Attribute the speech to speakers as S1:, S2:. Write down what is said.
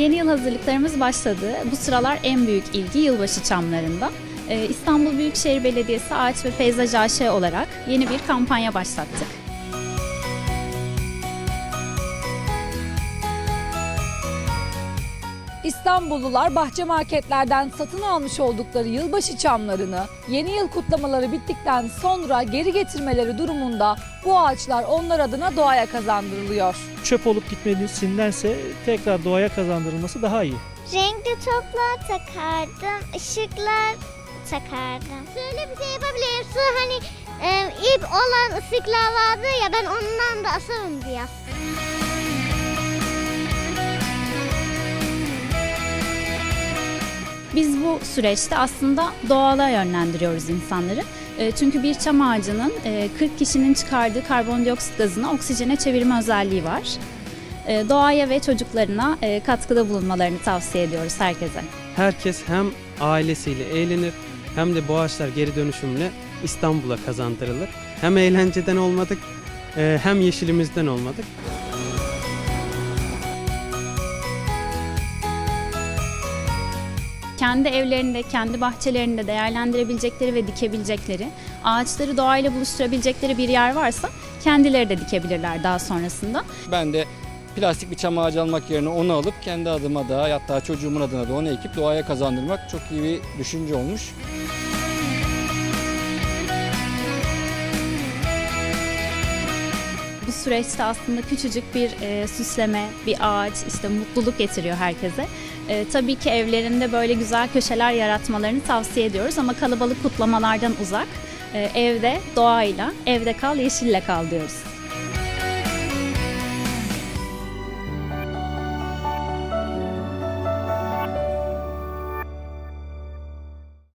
S1: Yeni yıl hazırlıklarımız başladı. Bu sıralar en büyük ilgi yılbaşı çamlarında. Ee, İstanbul Büyükşehir Belediyesi Ağaç ve Peyzaj AŞ olarak yeni bir kampanya başlattık.
S2: İstanbullular bahçe marketlerden satın almış oldukları yılbaşı çamlarını yeni yıl kutlamaları bittikten sonra geri getirmeleri durumunda bu ağaçlar onlar adına doğaya kazandırılıyor.
S3: çöp olup gitmesindense tekrar doğaya kazandırılması daha iyi.
S4: Renkli toplar takardım, ışıklar takardım. Şöyle bir şey yapabilirim. Şu hani e, ip olan ışıklar vardı ya ben ondan da asarım diye.
S1: Biz bu süreçte aslında doğala yönlendiriyoruz insanları. E, Çünkü bir çam ağacının e, 40 kişinin çıkardığı karbondioksit gazını oksijene çevirme özelliği var. E, Doğaya ve çocuklarına e, katkıda bulunmalarını tavsiye ediyoruz herkese.
S5: herkes hem ailesiyle eğlenir hem de bu ağaçlar geri dönüşümle İstanbul'a kazandırılır. Hem eğlenceden olmadık e, hem yeşilimizden olmadık.
S1: Kendi evlerinde, kendi bahçelerinde değerlendirebilecekleri ve dikebilecekleri, ağaçları doğayla buluşturabilecekleri bir yer varsa kendileri de dikebilirler daha sonrasında.
S6: Ben de plastik bir çam ağacı almak yerine onu alıp kendi adıma da hatta çocuğumun adına da onu ekip doğaya kazandırmak çok iyi bir düşünce olmuş.
S1: Bu süreçte aslında küçücük bir e, süsleme, bir ağaç, işte mutluluk getiriyor herkese. E, tabii ki evlerinde böyle güzel köşeler yaratmalarını tavsiye ediyoruz ama kalabalık kutlamalardan uzak. E, evde doğayla, evde kal, yeşille kal diyoruz.